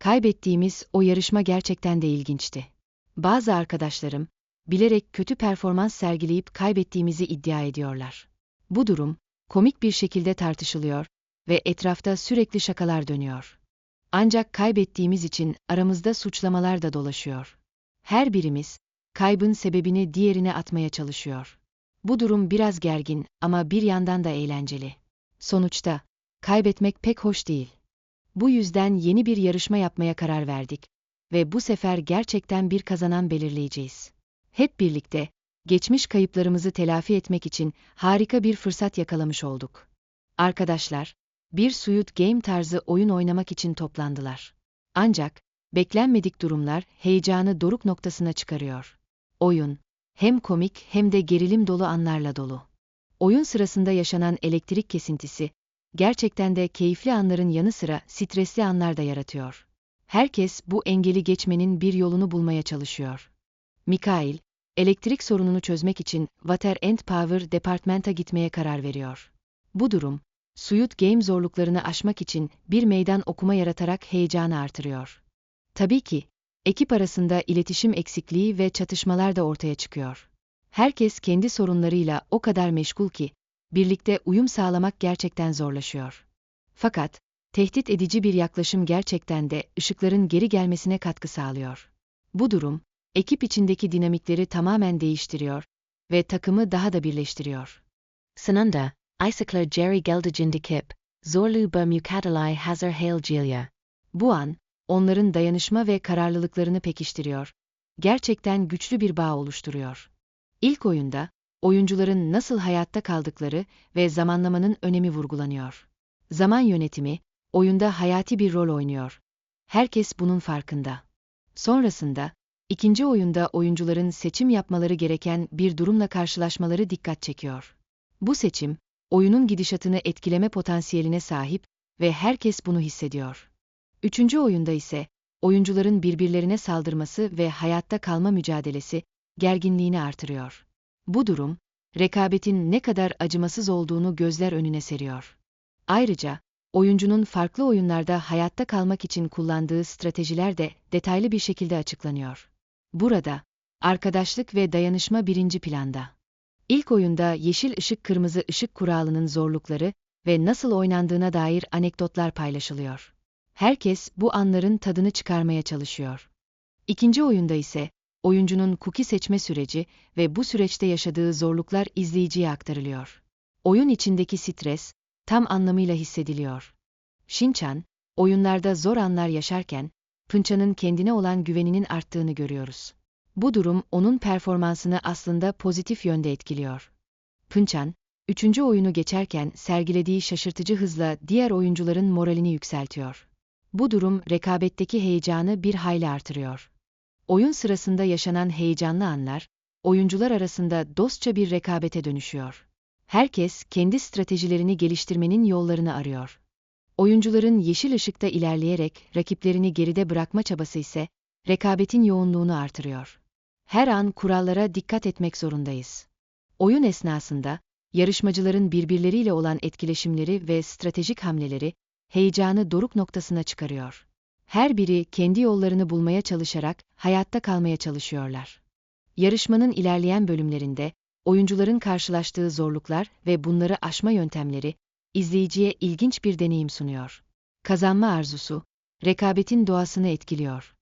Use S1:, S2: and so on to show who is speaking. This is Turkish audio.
S1: Kaybettiğimiz o yarışma gerçekten de ilginçti. Bazı arkadaşlarım, bilerek kötü performans sergileyip kaybettiğimizi iddia ediyorlar. Bu durum, komik bir şekilde tartışılıyor ve etrafta sürekli şakalar dönüyor. Ancak kaybettiğimiz için aramızda suçlamalar da dolaşıyor. Her birimiz, kaybın sebebini diğerine atmaya çalışıyor. Bu durum biraz gergin ama bir yandan da eğlenceli. Sonuçta, kaybetmek pek hoş değil. Bu yüzden yeni bir yarışma yapmaya karar verdik ve bu sefer gerçekten bir kazanan belirleyeceğiz. Hep birlikte, geçmiş kayıplarımızı telafi etmek için harika bir fırsat yakalamış olduk. Arkadaşlar, bir Suyut Game tarzı oyun oynamak için toplandılar. Ancak, beklenmedik durumlar heyecanı doruk noktasına çıkarıyor. Oyun, hem komik hem de gerilim dolu anlarla dolu. Oyun sırasında yaşanan elektrik kesintisi, gerçekten de keyifli anların yanı sıra stresli anlar da yaratıyor. Herkes bu engeli geçmenin bir yolunu bulmaya çalışıyor. Mikail, elektrik sorununu çözmek için Water and Power Department'a gitmeye karar veriyor. Bu durum, Suyut Game zorluklarını aşmak için bir meydan okuma yaratarak heyecanı artırıyor. Tabii ki, ekip arasında iletişim eksikliği ve çatışmalar da ortaya çıkıyor. Herkes kendi sorunlarıyla o kadar meşgul ki, birlikte uyum sağlamak gerçekten zorlaşıyor. Fakat, tehdit edici bir yaklaşım gerçekten de ışıkların geri gelmesine katkı sağlıyor. Bu durum, ekip içindeki dinamikleri tamamen değiştiriyor ve takımı daha da birleştiriyor. Sınanda, Isaklar Jerry Geldicindikip, Zorlu ba Mukadalai Hazar Hail Jilia. Bu an, onların dayanışma ve kararlılıklarını pekiştiriyor. Gerçekten güçlü bir bağ oluşturuyor. İlk oyunda, oyuncuların nasıl hayatta kaldıkları ve zamanlamanın önemi vurgulanıyor. Zaman yönetimi, oyunda hayati bir rol oynuyor. Herkes bunun farkında. Sonrasında, ikinci oyunda oyuncuların seçim yapmaları gereken bir durumla karşılaşmaları dikkat çekiyor. Bu seçim, oyunun gidişatını etkileme potansiyeline sahip ve herkes bunu hissediyor. Üçüncü oyunda ise, oyuncuların birbirlerine saldırması ve hayatta kalma mücadelesi, gerginliğini artırıyor. Bu durum, rekabetin ne kadar acımasız olduğunu gözler önüne seriyor. Ayrıca, oyuncunun farklı oyunlarda hayatta kalmak için kullandığı stratejiler de detaylı bir şekilde açıklanıyor. Burada, arkadaşlık ve dayanışma birinci planda. İlk oyunda yeşil ışık kırmızı ışık kuralının zorlukları ve nasıl oynandığına dair anekdotlar paylaşılıyor. Herkes bu anların tadını çıkarmaya çalışıyor. İkinci oyunda ise oyuncunun cookie seçme süreci ve bu süreçte yaşadığı zorluklar izleyiciye aktarılıyor. Oyun içindeki stres tam anlamıyla hissediliyor. Shinchan, oyunlarda zor anlar yaşarken, Pınça'nın kendine olan güveninin arttığını görüyoruz. Bu durum onun performansını aslında pozitif yönde etkiliyor. Pınçan, üçüncü oyunu geçerken sergilediği şaşırtıcı hızla diğer oyuncuların moralini yükseltiyor. Bu durum rekabetteki heyecanı bir hayli artırıyor. Oyun sırasında yaşanan heyecanlı anlar, oyuncular arasında dostça bir rekabete dönüşüyor. Herkes kendi stratejilerini geliştirmenin yollarını arıyor. Oyuncuların yeşil ışıkta ilerleyerek rakiplerini geride bırakma çabası ise rekabetin yoğunluğunu artırıyor. Her an kurallara dikkat etmek zorundayız. Oyun esnasında yarışmacıların birbirleriyle olan etkileşimleri ve stratejik hamleleri heyecanı doruk noktasına çıkarıyor. Her biri kendi yollarını bulmaya çalışarak hayatta kalmaya çalışıyorlar. Yarışmanın ilerleyen bölümlerinde oyuncuların karşılaştığı zorluklar ve bunları aşma yöntemleri izleyiciye ilginç bir deneyim sunuyor. Kazanma arzusu rekabetin doğasını etkiliyor.